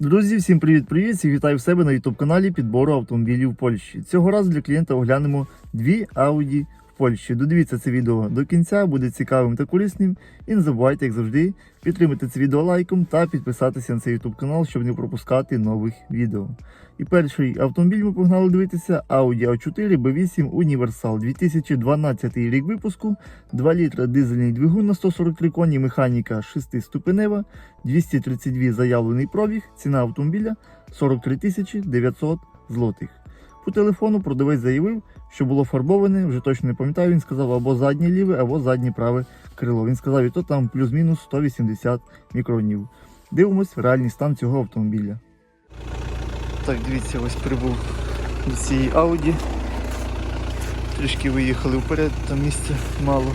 Друзі, всім привіт-привіт! Всіх вітаю в себе на youtube каналі підбору автомобілів в Польщі. Цього разу для клієнта оглянемо дві Audi Польщі. Додивіться це відео до кінця, буде цікавим та корисним. І не забувайте, як завжди, підтримати це відео лайком та підписатися на цей youtube канал, щоб не пропускати нових відео. І перший автомобіль ми погнали дивитися Audi A4 B8 Universal 2012 рік випуску, 2 літра дизельний двигун на 143 коні, механіка 6-ступенева, 232 заявлений пробіг, ціна автомобіля 43 900 злотих. По телефону продавець заявив, що було фарбоване, вже точно не пам'ятаю, він сказав або заднє ліве, або заднє праве крило. Він сказав, і то там плюс-мінус 180 мікронів. Дивимось реальний стан цього автомобіля. Так, дивіться, ось прибув до цієї Ауді. Трішки виїхали вперед, там місця мало.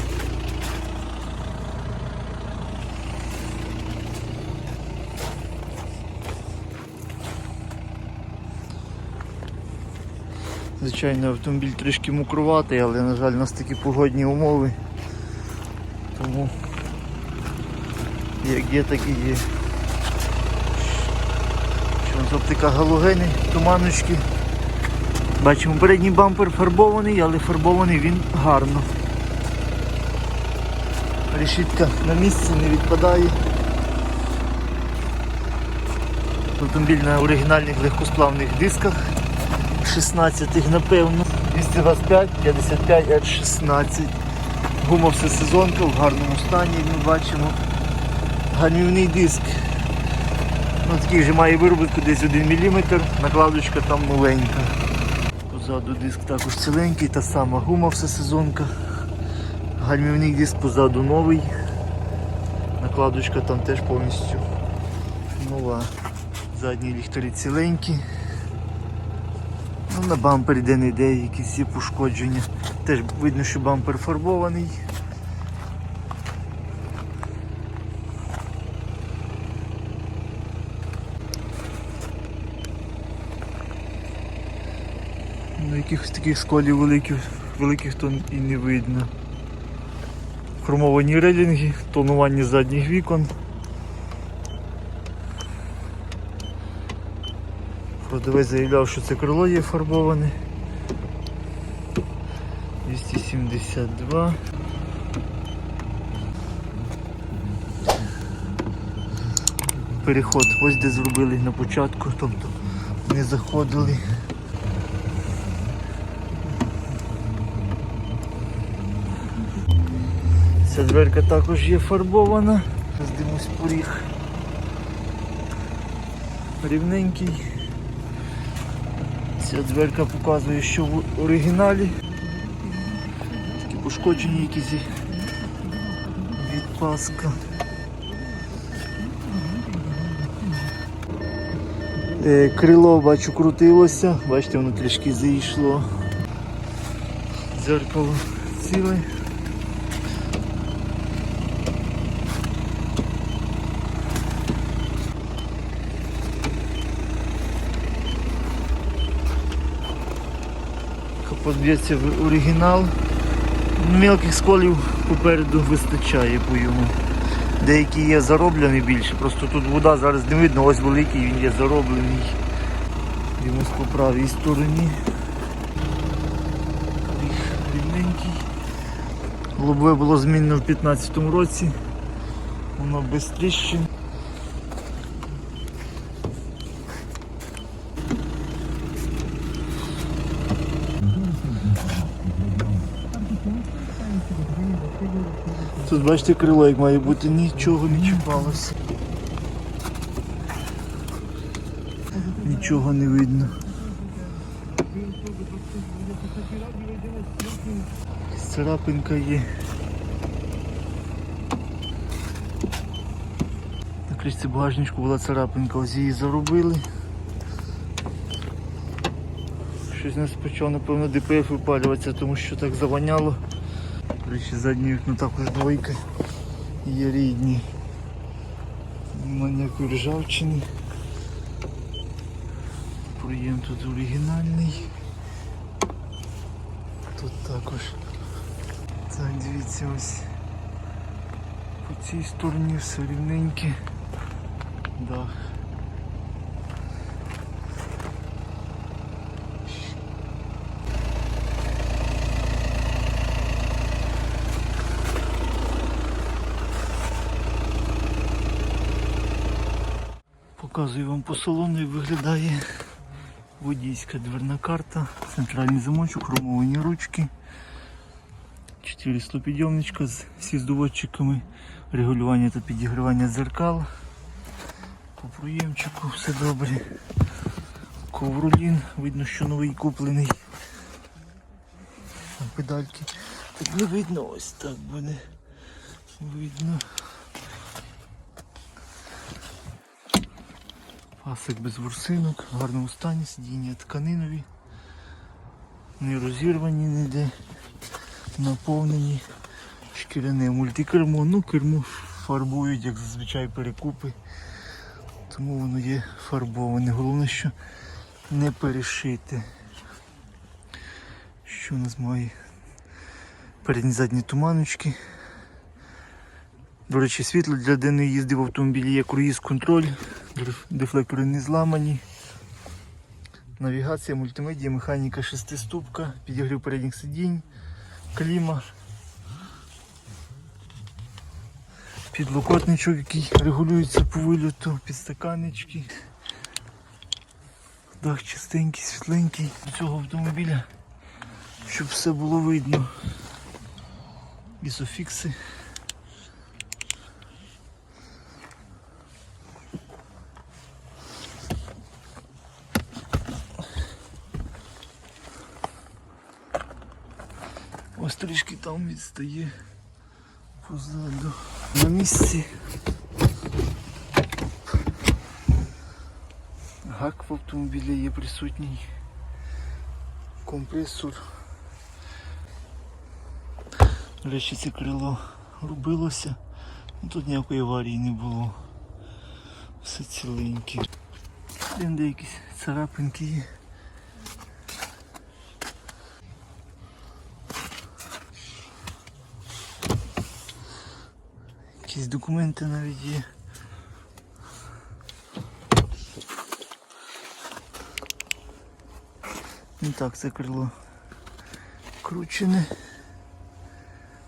Звичайно, автомобіль трішки мокруватий, але, на жаль, у нас такі погодні умови. Тому як є, так і є. Що оптика галогени, туманочки. Бачимо, передній бампер фарбований, але фарбований він гарно. Решітка на місці не відпадає. Автомобіль на оригінальних легкосплавних дисках. 16 напевно. 225, 55 R16. Гума все сезонка в гарному стані, ми бачимо. Гальмівний диск. Ну, такий вже має виробітку десь 1 мм, накладочка там маленька. Позаду диск також ціленький, та сама гума все сезонка. Гальмівний диск позаду новий. Накладочка там теж повністю нова. Задні ліхтарі ціленькі. Ну, на бампері де не йде, якісь є пошкодження. Теж видно, що бампер фарбований. Ну, якихось таких сколів великих, великих то і не видно. Хромовані релінги, тонування задніх вікон. Продавець заявляв, що це крило є фарбоване. 272. Переход ось де зробили на початку, тобто не заходили. Ця дверка також є фарбована. Здимось поріг. Рівненький. Ця дверка показує, що в оригіналі. Такі пошкоджені якісь від паска. Е, Крило бачу крутилося, бачите, воно трішки зійшло. Дзеркало ціле. Капот б'ється в оригінал. Мілких сколів попереду вистачає по йому. Деякі є зароблені більше, просто тут вода зараз не видно, ось великий він є зароблений. Йому по правій стороні. Рівненький. Лобове було змінено в 2015 році. Воно без тріщин. Тут бачите крило, як має бути, нічого не чіпалося. Нічого не видно. Царапинка є. На кришці багажничку була царапинка, ось її заробили. Щось не почав, напевно, ДПФ випалюватися, тому що так завоняло. До речі, вікно також двойка. Є рідні. Нема ніякої ржавчини. Проєм тут оригінальний. Тут також. Так, дивіться ось. По цій стороні все рівненьке. Дах. Показую вам по салону, як виглядає водійська дверна карта, центральний замочок, хромовані ручки, 4 стопідйомничка з сіздувачиками, регулювання та підігрівання дзеркал. По проємчику все добре. Ковролін, видно, що новий куплений. Педальки. Так не видно, ось так буде. Видно. Пасик без ворсинок, в гарному стані, сидіння тканинові, не розірвані ніде, наповнені, шкіряне мультикермо, ну кермо фарбують, як зазвичай перекупи, тому воно є фарбоване. Головне, що не перешити. Що у нас має передні задні туманочки. До речі, світло для денної їзди в автомобілі є круїз контроль, дефлектори не зламані. Навігація, мультимедія, механіка шестиступка, підігрів передніх сидінь, кліма, підлокотничок, який регулюється по вильоту, підстаканнички. Дах чистенький, світленький до цього автомобіля, щоб все було видно. Ісофікси. Ось трішки там відстає позаду. На місці. Гак в автомобілі є присутній. Компресор. До речі, це крило робилося. Ну, Тут ніякої аварії не було. Все ціленьке. Де якісь царапинки є. Якісь документи навіть є. І так, це крило кручене.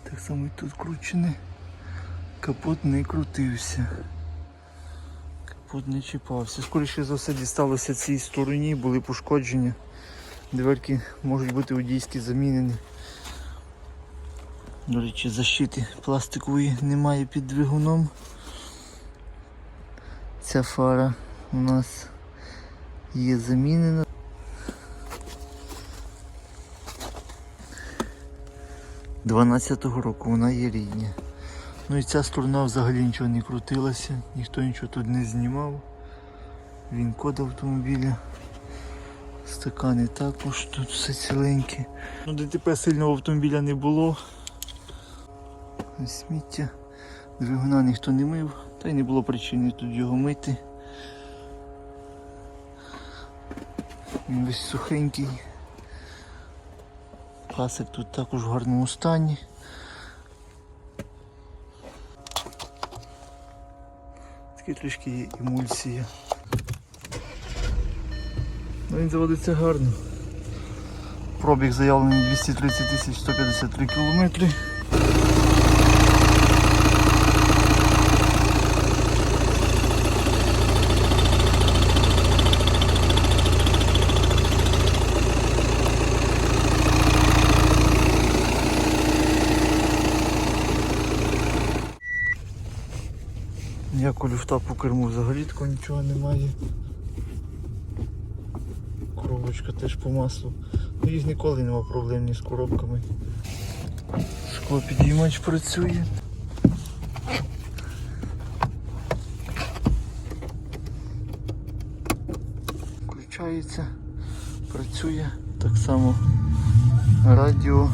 Так само і тут кручене. Капот не крутився. Капот не чіпався. Скоріше за все дісталося цій стороні, були пошкодження. Дверки можуть бути водійські замінені. До речі, защити пластикової немає під двигуном. Ця фара у нас є замінена. Дванадцятого року вона є рідня. Ну і ця сторона взагалі нічого не крутилася, ніхто нічого тут не знімав. Він код автомобіля. Стакани також тут все ціленьке. Ну ДТП сильного автомобіля не було. Сміття. Двигуна ніхто не мив, та й не було причини тут його мити. Він весь сухенький. Пасик тут також в гарному стані. Такі трішки є емульсія. Ну, він заводиться гарно. Пробіг заявлений 230 тисяч 153 кілометри. Ніякого люфта по керму взагалі такого нічого немає. Коробочка теж по маслу. Ну, їх ніколи нема проблем ні з коробками. Скло підіймач працює. Включається, працює. Так само радіо.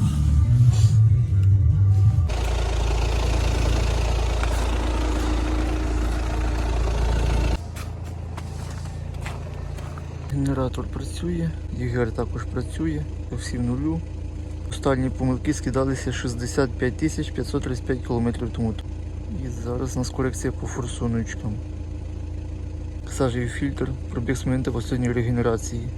Генератор працює, ЄГР також працює, по всім нулю. Останні помилки скидалися 65 тисяч 535 км тому. І зараз у нас корекція по форсуночкам. Сажевий фільтр, пробіг з моменту останньої регенерації.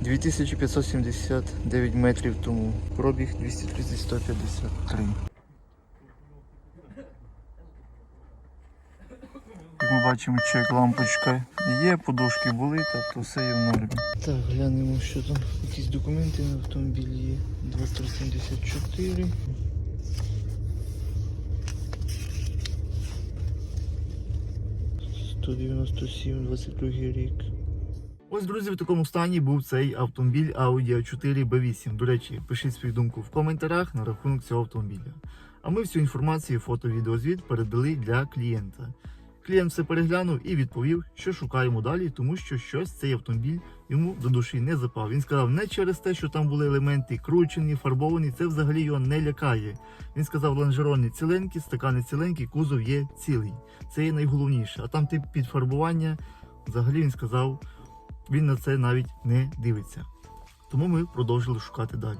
2579 метрів тому. Пробіг 230-153. Як ми бачимо чек, лампочка є, подушки були, тобто все є в нормі. Так, глянемо, що там. Якісь документи на автомобілі є. 2374. Сто 22 рік. Ось, друзі, в такому стані був цей автомобіль Audi A4 B8. До речі, пишіть свою думку в коментарях на рахунок цього автомобіля. А ми всю інформацію, фото, відеозвіт передали для клієнта. Клієнт все переглянув і відповів, що шукаємо далі, тому що щось цей автомобіль йому до душі не запав. Він сказав, не через те, що там були елементи кручені, фарбовані, це взагалі його не лякає. Він сказав, лонжерони ціленькі, стакани ціленькі, кузов є цілий. Це є найголовніше. А там тип підфарбування, взагалі він сказав, він на це навіть не дивиться. Тому ми продовжили шукати далі.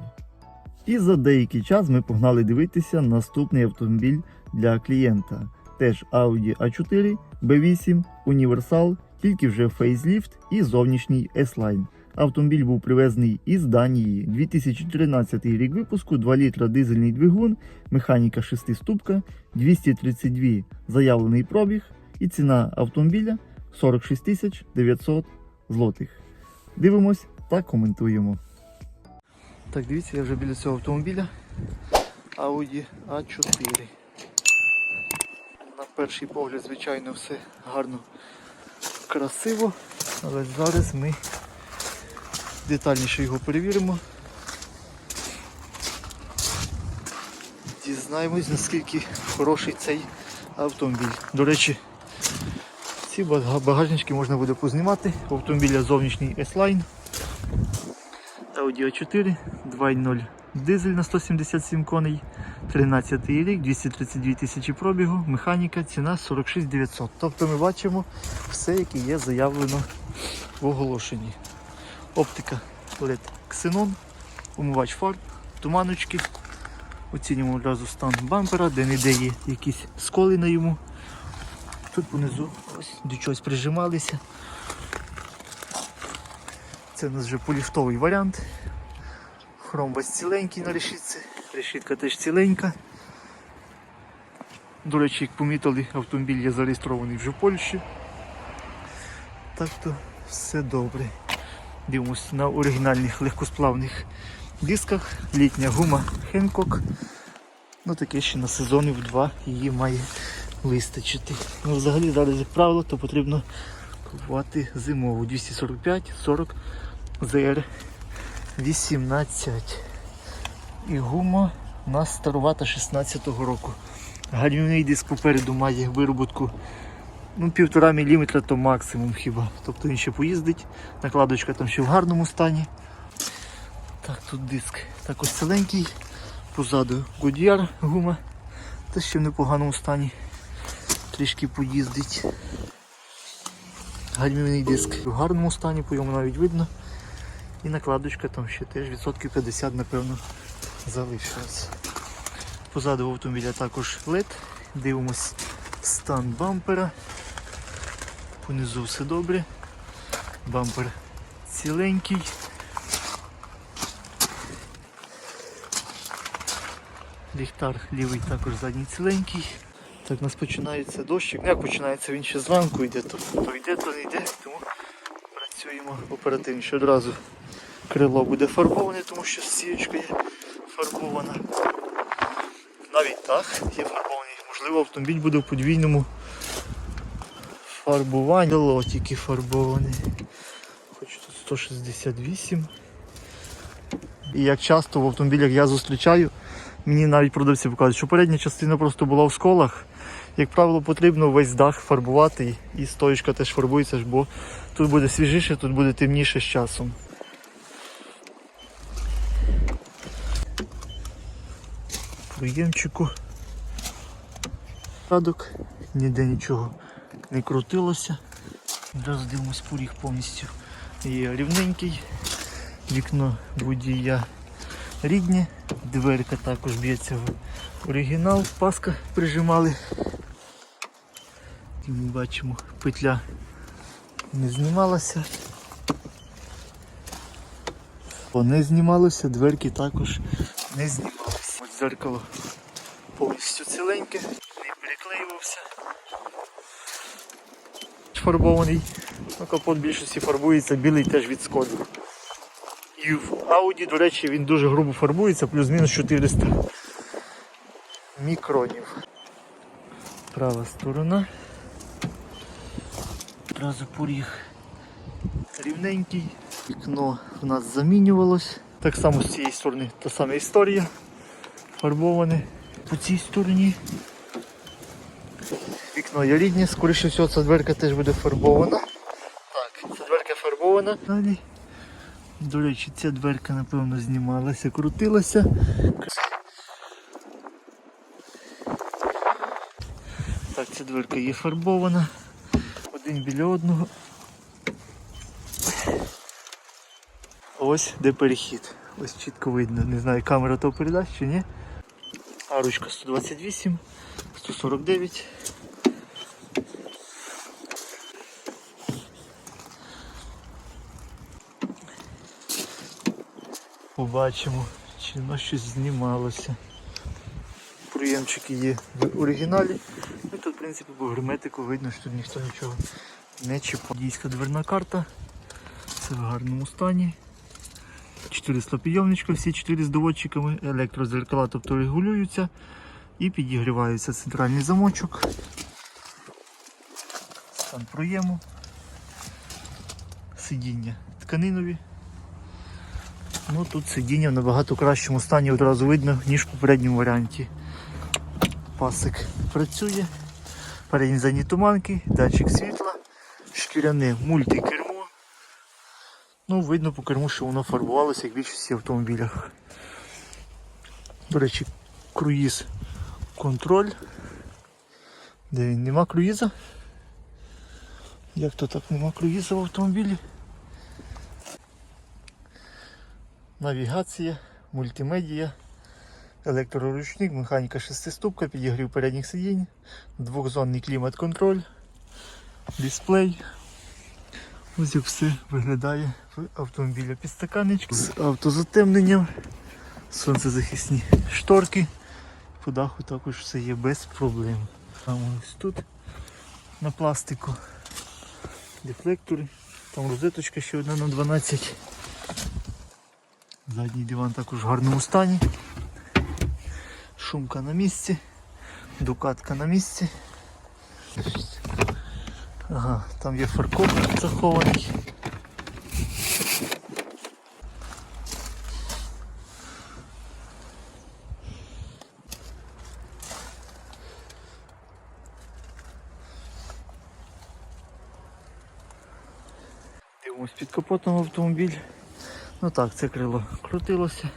І за деякий час ми погнали дивитися наступний автомобіль для клієнта. Теж Audi A4 B8 Універсал, тільки вже фейсліфт і зовнішній S-Line. Автомобіль був привезений із Данії. 2013 рік випуску, 2 літра дизельний двигун, механіка 6 ступка, 232 заявлений пробіг і ціна автомобіля 46 тисяч 900 злотих. Дивимось та коментуємо. Так, дивіться, я вже біля цього автомобіля. Audi A4. На перший погляд, звичайно, все гарно, красиво, але зараз ми детальніше його перевіримо. Дізнаємось, наскільки хороший цей автомобіль. До речі, ці багажнички можна буде познімати. У автомобіля зовнішній S-Line. Audi A4 2.0 дизель на 177 коней, 13 рік, 232 тисячі пробігу, механіка, ціна 46 900. Тобто ми бачимо все, яке є заявлено в оголошенні. Оптика LED Xenon, умивач фар, туманочки. Оцінюємо одразу стан бампера, де не де є якісь сколи на йому. Тут понизу ось до чогось прижималися. Це у нас вже поліфтовий варіант. Хромбас ціленький на решітці. Решітка теж ціленька. До речі, як помітили, автомобіль є зареєстрований вже в Польщі. Так то все добре. Дивимось на оригінальних легкосплавних дисках. Літня гума Хенкок. Ну таке ще на сезонів два її має вистачити. Ну взагалі зараз, як правило, то потрібно купувати зимову 245 40 ZR 18. І гума у нас старувата 16-го року. Гальмівний диск попереду має вироботку ну, 1,5 мм то максимум хіба. Тобто він ще поїздить. Накладочка там ще в гарному стані. Так, тут диск також ціленький. Позаду Goodyear гума. Та ще в непоганому стані. Трішки поїздить. Гальмівний диск в гарному стані, по йому навіть видно. І накладочка там ще теж відсотків 50, напевно, залишилась. Позаду автомобіля також LED. Дивимось стан бампера. Понизу все добре. Бампер ціленький. Ліхтар лівий також задній ціленький. Так, у нас починається дощик. Як починається він ще зранку йде, то, то йде, то не йде, тому працюємо оперативніше. Одразу крило буде фарбоване, тому що стіючка є фарбована. Навіть так є фарбований. Можливо, автомобіль буде в подвійному фарбуванні. Крило тільки фарбоване. Хоч тут 168. І як часто в автомобілях я зустрічаю, мені навіть продавці показують, що передня частина просто була в сколах. Як правило, потрібно весь дах фарбувати і стоїчка теж фарбується, бо тут буде свіжіше, тут буде темніше з часом. Приємчику. Радок, ніде нічого не крутилося. Одразу дивимось поріг повністю. Є рівненький, вікно водія рідне, дверка також б'ється в оригінал, паска прижимали. І ми бачимо, петля не знімалася. Не знімалося, дверки також не знімалися. Ось дзеркало повністю ціленьке, не переклеювався. фарбований. Ну, капот більшості фарбується, білий теж від Скоди. І в Audi, до речі, він дуже грубо фарбується, плюс-мінус 400 мікронів. Права сторона. Одразу поріг рівненький. Вікно в нас замінювалось. Так само з цієї сторони та сама історія. Фарбоване по цій стороні. Вікно є рідне, скоріше всього ця дверка теж буде фарбована. Так, ця дверка фарбована. Далі. До речі, ця дверка, напевно, знімалася, крутилася. Так, ця дверка є фарбована. Один біля одного. Ось де перехід. Ось чітко видно. Не знаю, камера то передасть чи ні. А ручка 128, 149. Побачимо, чи воно щось знімалося. Приємчики є в оригіналі. Ну, тут, в принципі, по герметику видно, що тут ніхто нічого не чіпав. Дійська дверна карта. Це в гарному стані. 4 склопідйомничка, всі 4 з доводчиками, електрозеркала, тобто регулюються і підігрівається центральний замочок. Стан проєму. Сидіння тканинові. Ну тут сидіння в набагато кращому стані одразу видно, ніж в попередньому варіанті. Пасик працює. Передні задні туманки, датчик світла, шкіряне мультикермо. Ну, видно по керму, що воно фарбувалося, як в більшості автомобілях. До речі, круїз контроль. Де він? Нема круїза? Як то так нема круїза в автомобілі? Навігація, мультимедія, електроручник, механіка шестиступка, підігрів передніх сидінь, двохзонний клімат-контроль, дисплей. Ось як все виглядає в автомобілі. Підстаканнички з автозатемненням, сонцезахисні шторки. По даху також все є без проблем. Там ось тут на пластику дефлектори, там розеточка ще одна на 12. Задній диван також в гарному стані. Шумка на місці, дукатка на місці. Ага, там є фаркоп захований. Дивимось під капотом автомобіль. Ну так, це крило крутилося.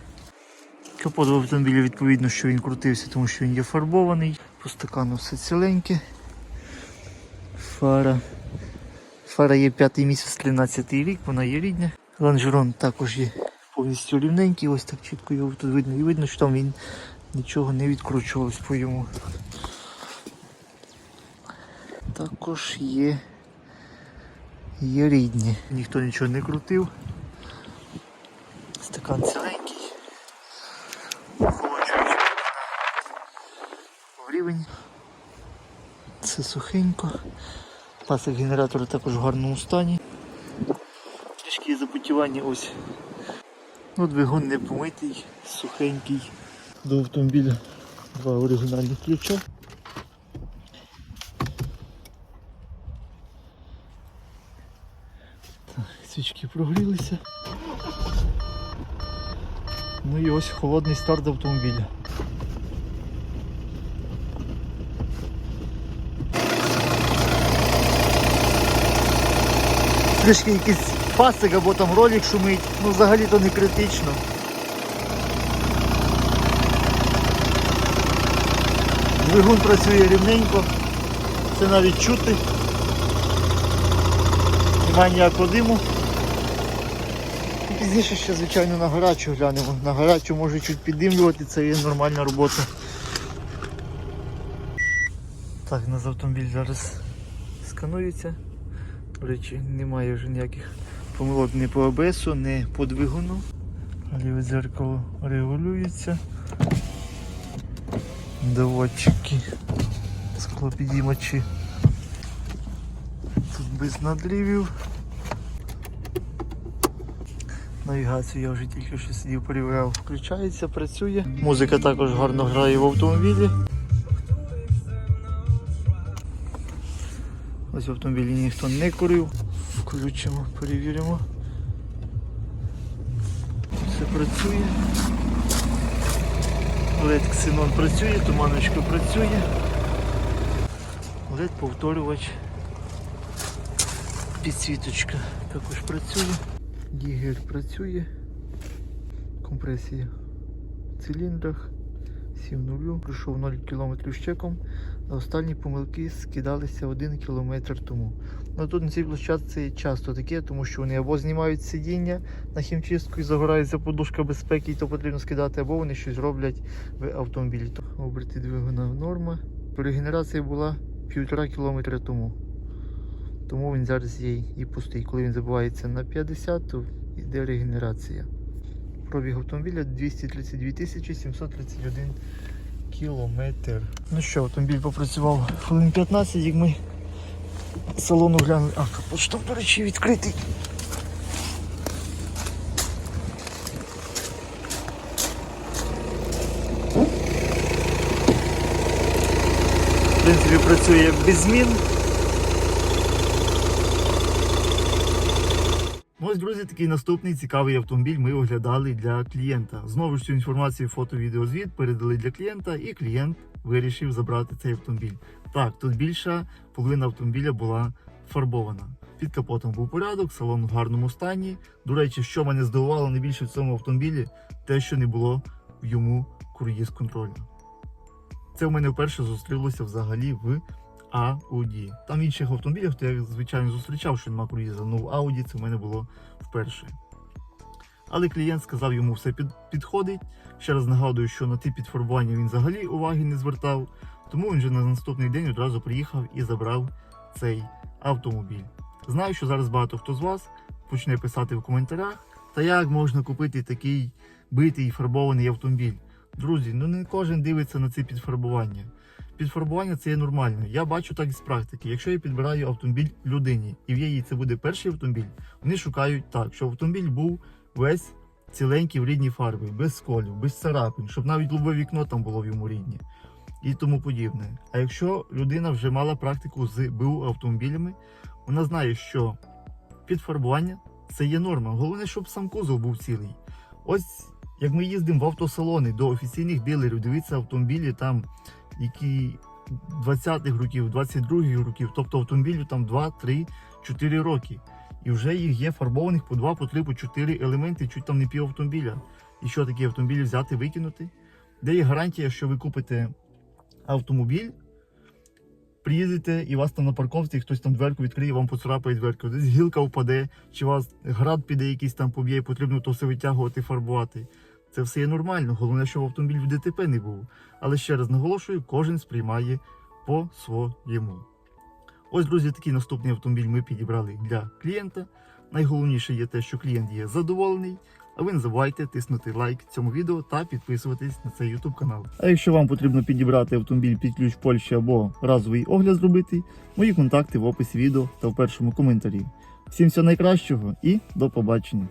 Капот в автомобілі відповідно, що він крутився, тому що він є фарбований. По стакану все ціленьке. Фара. Фара є п'ятий місяць, 13 рік, вона є рідня. Лонжерон також є повністю рівненький, ось так чітко його тут видно. І видно, що там він нічого не відкручувалось по йому. Також є, є рідні. Ніхто нічого не крутив. Стакан ціленький. Охолоджуючий в рівень. Це сухенько. Пасик генератора також в гарному стані. Трішки запотівання ось. Ну, двигун не помитий, сухенький. До автомобіля два оригінальних ключа. Так, свічки прогрілися. Ну і ось холодний старт автомобіля. Трішки якийсь пасик або там ролик шумить, ну взагалі то не критично. Двигун працює рівненько, це навіть чути. Немає ніякого диму. І пізніше ще, звичайно, на гарячу глянемо. На гарячу може чуть піддимлювати, це є нормальна робота. Так, у нас автомобіль зараз сканується. До речі, немає вже ніяких помилок ні по АБСу, ні по двигуну. Ліве дзеркало регулюється. Доводчики, склопідіймачі. Тут без надрівів. Навігацію я вже тільки що сидів перевіряв. Включається, працює. Музика також гарно грає в автомобілі. Ось в автомобілі ніхто не курив. Включимо, перевіримо. Все працює. LED Xenon працює, туманочка працює. LED повторювач. Підсвіточка також працює. Дігель працює. Компресія в циліндрах. Сів нулю. Пройшов 0 км з чеком. Останні помилки скидалися 1 км тому. Ну тут на цій площадці часто таке, тому що вони або знімають сидіння на хімчистку і загорається подушка безпеки, і то потрібно скидати, або вони щось роблять в автомобілі. То Оберти двигуна норма. Регенерація була півтора кілометра тому. Тому він зараз є і пустий. Коли він забувається на 50, то йде регенерація. Пробіг автомобіля 232 тисячі 731 кілометр. Ну що, автомобіль попрацював хвилин 15, як ми салону глянули. А, капот до речі, відкритий. В принципі, працює без змін. Ось, друзі, такий наступний цікавий автомобіль ми оглядали для клієнта. Знову ж цю інформацію, фото, відеозвіт передали для клієнта, і клієнт вирішив забрати цей автомобіль. Так, тут більша половина автомобіля була фарбована. Під капотом був порядок, салон в гарному стані. До речі, що мене здивувало найбільше в цьому автомобілі, те, що не було в йому круїз контролю. Це в мене вперше зустрілося взагалі в Audi. Там в інших автомобілях, то я звичайно зустрічав, що нема круїза, але в Audi це в мене було вперше. Але клієнт сказав, йому все під, підходить. Ще раз нагадую, що на ті підфарбування він взагалі уваги не звертав. Тому він вже на наступний день одразу приїхав і забрав цей автомобіль. Знаю, що зараз багато хто з вас почне писати в коментарях, та як можна купити такий битий фарбований автомобіль. Друзі, ну не кожен дивиться на ці підфарбування. Підфарбування це є нормально. Я бачу так з практики. Якщо я підбираю автомобіль людині, і в її це буде перший автомобіль, вони шукають так, щоб автомобіль був весь ціленький в рідній фарбі, без сколів, без царапин, щоб навіть лобове вікно там було в йому рідні і тому подібне. А якщо людина вже мала практику з БУ автомобілями, вона знає, що підфарбування це є норма. Головне, щоб сам кузов був цілий. Ось як ми їздимо в автосалони до офіційних дилерів, дивіться автомобілі там, які 20-х років, 22-х років, тобто автомобілю там 2, 3, 4 роки. І вже їх є фарбованих по 2, по 3, по 4 елементи, чуть там не пів автомобіля. І що такі автомобілі взяти, викинути? Де є гарантія, що ви купите автомобіль, приїдете і вас там на парковці хтось там дверку відкриє, вам поцарапає дверку, десь гілка впаде, чи вас град піде якийсь там поб'є, потрібно то все витягувати, фарбувати. Це все є нормально. Головне, щоб автомобіль в ДТП не був. Але ще раз наголошую, кожен сприймає по-своєму. Ось, друзі, такий наступний автомобіль ми підібрали для клієнта. Найголовніше є те, що клієнт є задоволений. А ви не забувайте тиснути лайк цьому відео та підписуватись на цей YouTube канал. А якщо вам потрібно підібрати автомобіль під ключ Польщі або разовий огляд зробити, мої контакти в описі відео та в першому коментарі. Всім всього найкращого і до побачення!